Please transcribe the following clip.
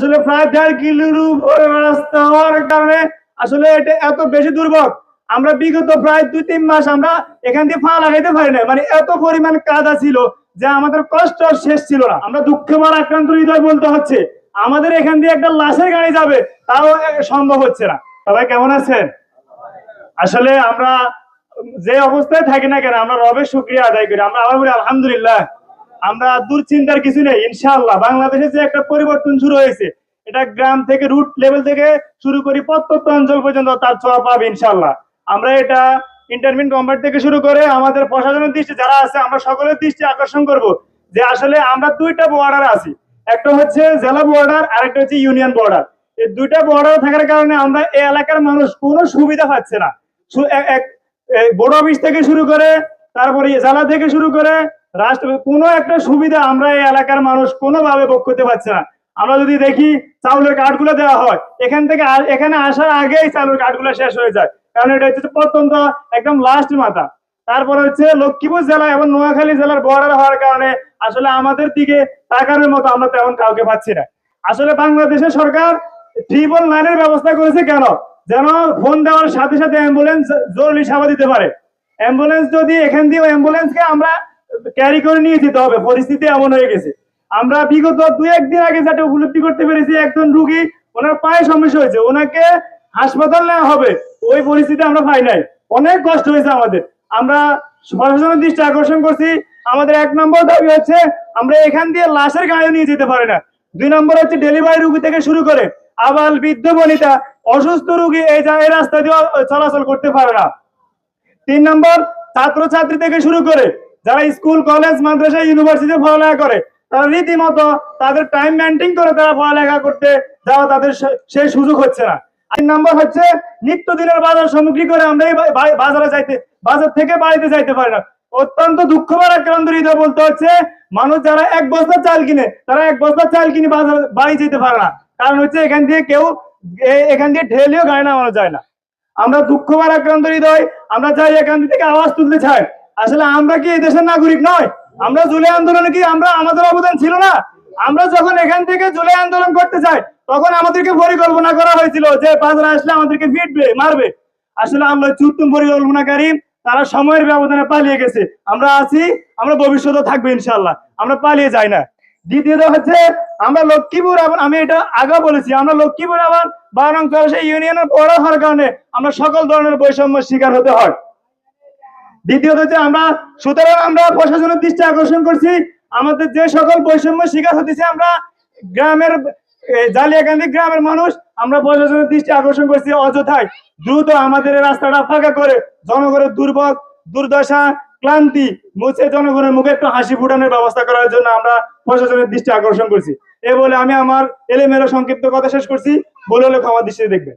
আসলে প্রায় দেড় কিলোর উপরে রাস্তা হওয়ার কারণে আসলে এটা এত বেশি দুর্ভোগ। আমরা বিগত প্রায় দুই তিন মাস আমরা এখান দিয়ে পা লাগাইতে পারি না মানে এত পরিমাণ কাদা ছিল যে আমাদের কষ্ট শেষ ছিল না। আমরা দুঃখে মার আক্রান্ত হৃদয় বলতে হচ্ছে, আমাদের এখান দিয়ে একটা লাশের গাড়ি যাবে, তাও সম্ভব হচ্ছে না। সবাই কেমন আছেন? আসলে আমরা যে অবস্থায় থাকি না কেন, আমরা রবের শুক্রিয়া আদায় করি। আমরা আবার বলি, আলহামদুলিল্লাহ। আমরা দুশ্চিন্তার কিছু নেই, ইনশাআল্লাহ। বাংলাদেশে যে একটা পরিবর্তন শুরু হয়েছে, এটা গ্রাম থেকে রুট লেভেল থেকে শুরু করি প্রত্যন্ত অঞ্চল পর্যন্ত তার ছোঁয়া পাবে, ইনশাআল্লাহ। আমরা এটা ইন্টারমিন গভর্নমেন্ট থেকে শুরু করে আমাদের প্রশাসনের দৃষ্টি, যারা আছে, আমরা সকলের দৃষ্টি আকর্ষণ করব যে আসলে আমরা দুইটা বর্ডার আছি। একটা হচ্ছে জেলা বর্ডার আর একটা হচ্ছে ইউনিয়ন বর্ডার এই দুইটা বর্ডার থাকার কারণে আমরা এই এলাকার মানুষ কোনো সুবিধা পাচ্ছে না। বড় অফিস থেকে শুরু করে, তারপরে জেলা থেকে শুরু করে রাষ্ট্র কোনো একটা সুবিধা আমরা এই এলাকার মানুষ কোনোভাবে ভোগ করতে পারছে না। আমরা যদি দেখি চাউলের কার্ডগুলো দেওয়া হয়, এখান থেকে এখানে আসার আগেই চাউলের কার্ডগুলো শেষ হয়ে যায়। কারণ এটা হচ্ছে প্রত্যন্ত একদম লাস্ট মাথা। তারপরে হচ্ছে লক্ষ্মীপুর জেলা এবং নোয়াখালী জেলার বর্ডার হওয়ার কারণে আসলে আমাদের দিকে তাকানোর মতো আমরা তেমন কাউকে পাচ্ছি না। আসলে বাংলাদেশের সরকার ট্রিপল লাইনের ব্যবস্থা করেছে কেন? যেন ফোন দেওয়ার সাথে সাথে অ্যাম্বুলেন্স জরুরি সেবা দিতে পারে। অ্যাম্বুলেন্স যদি এখান দিয়ে অ্যাম্বুলেন্সকে আমরা ক্যারি করে নিয়ে যেতে হবে। পরিস্থিতি এমন হয়ে গেছে। আমরা বিগত দু একদিন আগে যেটা উপলব্ধি করতে পেরেছি, একজন রুগী, ওনার পায়ে সমস্যা হয়েছে। ওনাকে হাসপাতাল নেওয়া হবে। ওই পরিস্থিতি আমরা পাই নাই। অনেক কষ্ট হয়েছে আমাদের। আমরা প্রশাসনের দৃষ্টি আকর্ষণ করছি। আমাদের এক নম্বর দাবি হচ্ছে, আমরা এখান দিয়ে লাশের গাড়ি নিয়ে যেতে পারি না। দুই নম্বর হচ্ছে ডেলিভারি রুগী থেকে শুরু করে আবার বৃদ্ধ বনিতা, অসুস্থ রুগী এই রাস্তা দিয়ে চলাচল করতে পারে না। তিন নম্বর ছাত্র ছাত্রী থেকে শুরু করে যারা স্কুল, কলেজ, মাদ্রাসা ইউনিভার্সিটি পড়ালেখা করে, তারা রীতিমতো তাদের টাইম মেনটেন করে তারা পড়ালেখা করতে যাওয়া তাদের সেই সুযোগ হচ্ছে না। তিন নম্বর হচ্ছে, নিত্যদিনের বাজার সামগ্রী করে আমরা এই বাজারে যাইতে, বাজার থেকে বাড়িতে যাইতে পারি না। অত্যন্ত দুঃখবার আক্রান্ত হৃদয় বলতে হচ্ছে, মানুষ যারা এক বস্তা চাল কিনে, তারা এক বস্তা চাল কিনে বাজার, বাড়ি যেতে পারে না। কারণ হচ্ছে এখান দিয়ে কেউ এখান দিয়ে ঠেলেও গাড়ি নামানো যায় না। আমরা দুঃখবার আক্রান্ত হৃদয়, আমরা চাই এখান থেকে আওয়াজ তুলতে চাই। আসলে আমরা কি এই দেশের নাগরিক নয়? আমরা জুলাই আন্দোলনে কি আমরা আমাদের অবদান ছিল না? আমরা যখন এখান থেকে জুলাই আন্দোলন করতে চাই তখন আমাদেরকে পরিকল্পনা করা হয়েছিল যে বাজারে আসলে আমাদেরকে ফিটবে, মারবে। আসলে আমরা চুত্তুম পরিকল্পনাকারী, তারা সময়ের ব্যবধানে পালিয়ে গেছে। আমরা আছি, আমরা ভবিষ্যতে থাকবে ইনশাল্লাহ আমরা পালিয়ে যাই না। দ্বিতীয়ত হচ্ছে, আমরা লক্ষ্মীপুর এবং আমি এটা আগে বলেছি, আমরা লক্ষ্মীপুর এবং বারং ইউনিয়নের বড় হওয়ার কারণে আমরা সকল ধরনের বৈষম্য শিকার হতে হয়। দ্বিতীয়ত হচ্ছে আমরা, সুতরাং আমরা প্রশাসনের দৃষ্টি আকর্ষণ করছি। আমাদের যে সকল বৈষম্য শিকার হতেছে, আমরা গ্রামের জালিয়াকান্দি গ্রামের মানুষ, আমরা প্রশাসনের দৃষ্টি আকর্ষণ করছি অযথায় দ্রুত আমাদের রাস্তাটা ফাঁকা করে, জনগণের দুর্ভোগ, দুর্দশা, ক্লান্তি মুছে জনগণের মুখে একটু হাসি ফুটানোর ব্যবস্থা করার জন্য আমরা প্রশাসনের দৃষ্টি আকর্ষণ করছি। এ বলে আমি আমার এলেমেলো সংক্ষিপ্ত কথা শেষ করছি। বলে হলে ক্ষমা দৃষ্টি দেখবেন।